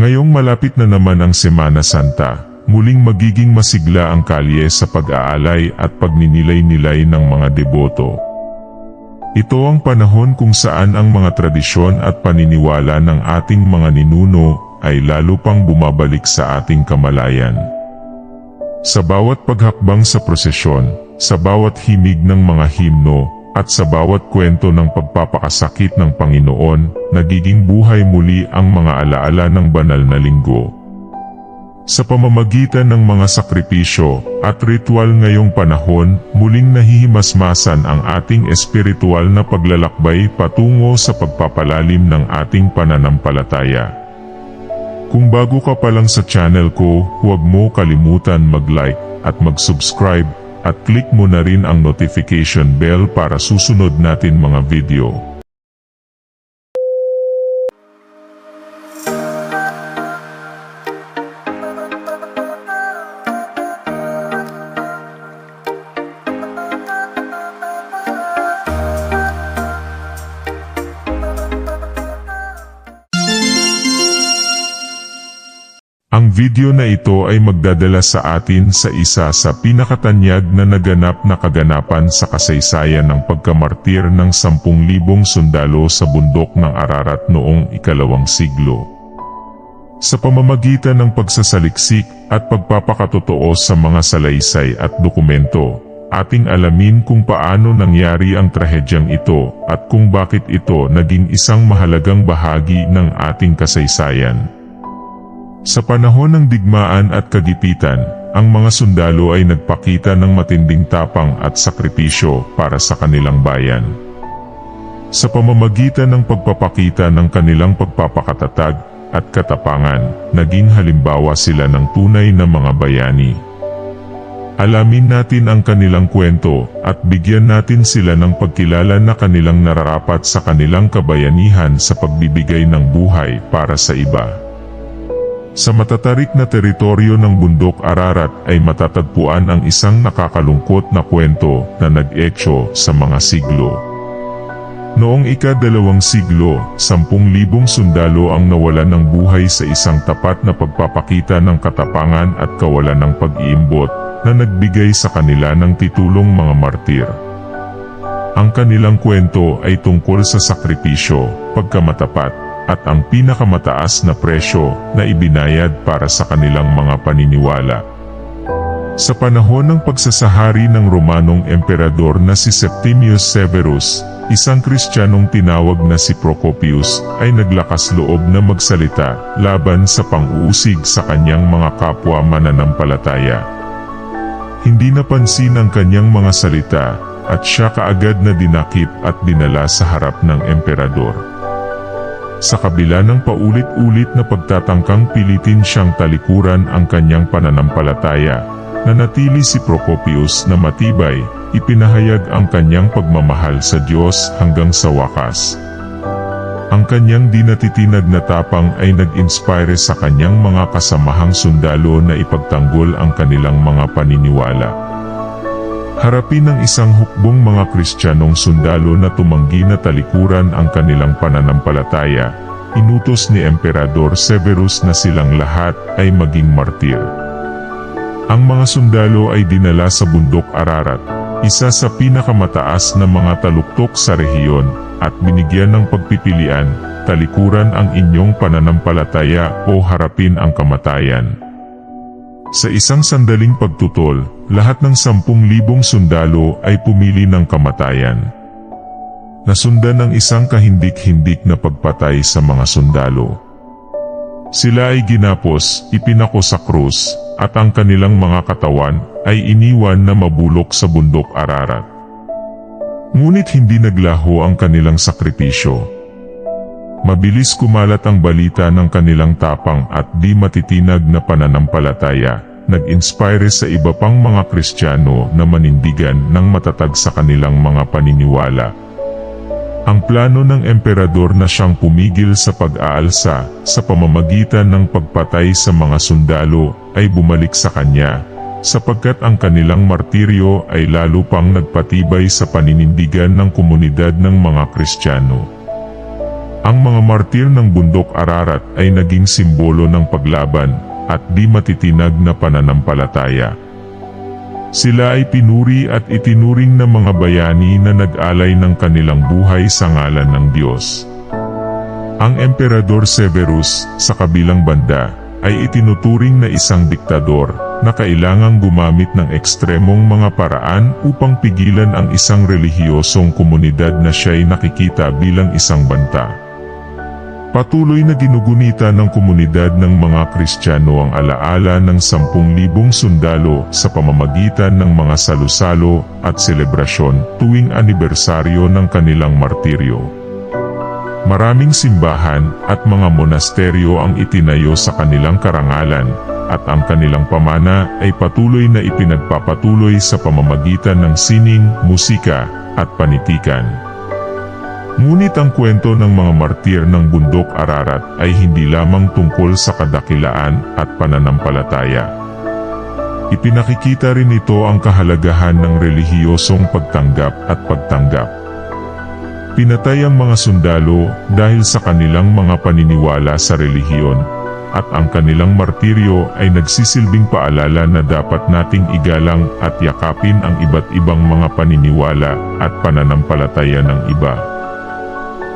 Ngayong malapit na naman ang Semana Santa, muling magiging masigla ang kalye sa pag-aalay at pagninilay-nilay ng mga deboto. Ito ang panahon kung saan ang mga tradisyon at paniniwala ng ating mga ninuno ay lalo pang bumabalik sa ating kamalayan. Sa bawat paghakbang sa prosesyon, sa bawat himig ng mga himno, at sa bawat kwento ng pagpapakasakit ng Panginoon, nagiging buhay muli ang mga alaala ng banal na linggo. Sa pamamagitan ng mga sakripisyo at ritual ngayong panahon, muling nahihimasmasan ang ating espiritual na paglalakbay patungo sa pagpapalalim ng ating pananampalataya. Kung bago ka pa lang sa channel ko, huwag mo kalimutan mag-like at mag-subscribe at click mo na rin ang notification bell para susunod natin mga video. Video na ito ay magdadala sa atin sa isa sa pinakatanyag na naganap na kaganapan sa kasaysayan ng pagkamartir ng 10,000 sundalo sa bundok ng Ararat noong ikalawang siglo. Sa pamamagitan ng pagsasaliksik at pagpapakatotoo sa mga salaysay at dokumento, ating alamin kung paano nangyari ang trahedyang ito at kung bakit ito naging isang mahalagang bahagi ng ating kasaysayan. Sa panahon ng digmaan at kagipitan, ang mga sundalo ay nagpakita ng matinding tapang at sakripisyo para sa kanilang bayan. Sa pamamagitan ng pagpapakita ng kanilang pagpapakatatag at katapangan, naging halimbawa sila ng tunay na mga bayani. Alamin natin ang kanilang kwento at bigyan natin sila ng pagkilala na kanilang nararapat sa kanilang kabayanihan sa pagbibigay ng buhay para sa iba. Sa matatarik na teritoryo ng bundok Ararat ay matatagpuan ang isang nakakalungkot na kwento na nag-eksyo sa mga siglo. Noong ika-dalawang siglo, sampung libong sundalo ang nawalan ng buhay sa isang tapat na pagpapakita ng katapangan at kawalan ng pag-iimbot na nagbigay sa kanila ng titulong mga martir. Ang kanilang kwento ay tungkol sa sakripisyo, pagkamatapat, at ang pinakamataas na presyo na ibinayad para sa kanilang mga paniniwala. Sa panahon ng pagsasahari ng Romanong emperador na si Septimius Severus, isang Kristiyanong tinawag na si Procopius ay naglakas loob na magsalita laban sa pang-uusig sa kanyang mga kapwa mananampalataya. Hindi napansin ang kanyang mga salita at siya kaagad na dinakip at dinala sa harap ng emperador. Sa kabila ng paulit-ulit na pagtatangkang pilitin siyang talikuran ang kanyang pananampalataya, nanatili si Procopius na matibay, ipinahayag ang kanyang pagmamahal sa Diyos hanggang sa wakas. Ang kanyang di natitinag na tapang ay nag-inspire sa kanyang mga kasamahang sundalo na ipagtanggol ang kanilang mga paniniwala. Harapin ng isang hukbong mga Kristiyanong sundalo na tumanggi na talikuran ang kanilang pananampalataya, inutos ni Emperador Severus na silang lahat ay maging martir. Ang mga sundalo ay dinala sa bundok Ararat, isa sa pinakamataas na mga taluktok sa rehiyon, at binigyan ng pagpipilian, talikuran ang inyong pananampalataya o harapin ang kamatayan. Sa isang sandaling pagtutol, lahat ng sampung libong sundalo ay pumili ng kamatayan. Nasundan ng isang kahindik-hindik na pagpatay sa mga sundalo. Sila ay ginapos, ipinako sa krus, at ang kanilang mga katawan ay iniwan na mabulok sa bundok Ararat. Ngunit hindi naglaho ang kanilang sakripisyo. Mabilis kumalat ang balita ng kanilang tapang at di matitinag na pananampalataya, nag-inspire sa iba pang mga Kristiyano na manindigan ng matatag sa kanilang mga paniniwala. Ang plano ng emperador na siyang pumigil sa pag-aalsa sa pamamagitan ng pagpatay sa mga sundalo ay bumalik sa kanya, sapagkat ang kanilang martiryo ay lalo pang nagpatibay sa paninindigan ng komunidad ng mga Kristiyano. Ang mga martir ng bundok Ararat ay naging simbolo ng paglaban at di matitinag na pananampalataya. Sila ay pinuri at itinuring na mga bayani na nag-alay ng kanilang buhay sa ngalan ng Diyos. Ang Emperador Severus, sa kabilang banda, ay itinuturing na isang diktador na kailangang gumamit ng ekstremong mga paraan upang pigilan ang isang relihiyosong komunidad na siya'y nakikita bilang isang banta. Patuloy na ginugunita ng komunidad ng mga Kristiyano ang alaala ng 10,000 sundalo sa pamamagitan ng mga salusalo at selebrasyon tuwing anibersaryo ng kanilang martiryo. Maraming simbahan at mga monasteryo ang itinayo sa kanilang karangalan at ang kanilang pamana ay patuloy na ipinagpapatuloy sa pamamagitan ng sining, musika at panitikan. Ngunit ang kwento ng mga martir ng bundok Ararat ay hindi lamang tungkol sa kadakilaan at pananampalataya. Ipinakikita rin ito ang kahalagahan ng relihiyosong pagtanggap at pagtanggap. Pinatay ang mga sundalo dahil sa kanilang mga paniniwala sa relihiyon, at ang kanilang martiryo ay nagsisilbing paalala na dapat nating igalang at yakapin ang iba't ibang mga paniniwala at pananampalataya ng iba.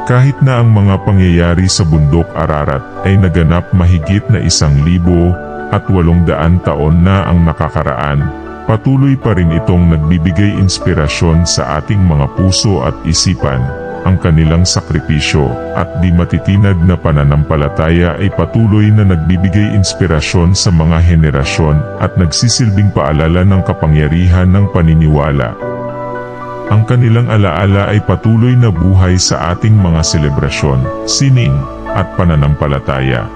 Kahit na ang mga pangyayari sa bundok Ararat ay naganap mahigit na isang libo at walong daan taon na ang nakakaraan, patuloy pa rin itong nagbibigay inspirasyon sa ating mga puso at isipan. Ang kanilang sakripisyo at di matitinag na pananampalataya ay patuloy na nagbibigay inspirasyon sa mga henerasyon at nagsisilbing paalala ng kapangyarihan ng paniniwala. Ang kanilang alaala ay patuloy na buhay sa ating mga selebrasyon, sining, at pananampalataya.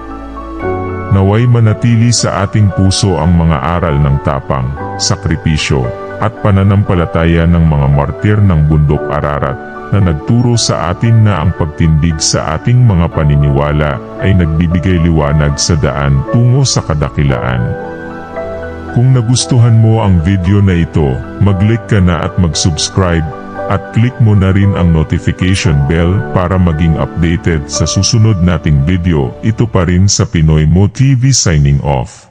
Naway manatili sa ating puso ang mga aral ng tapang, sakripisyo, at pananampalataya ng mga martir ng bundok Ararat na nagturo sa atin na ang pagtindig sa ating mga paniniwala ay nagbibigay liwanag sa daan tungo sa kadakilaan. Kung nagustuhan mo ang video na ito, mag-like ka na at mag-subscribe at click mo na rin ang notification bell para maging updated sa susunod nating video. Ito pa rin sa Pinoy Mo TV signing off.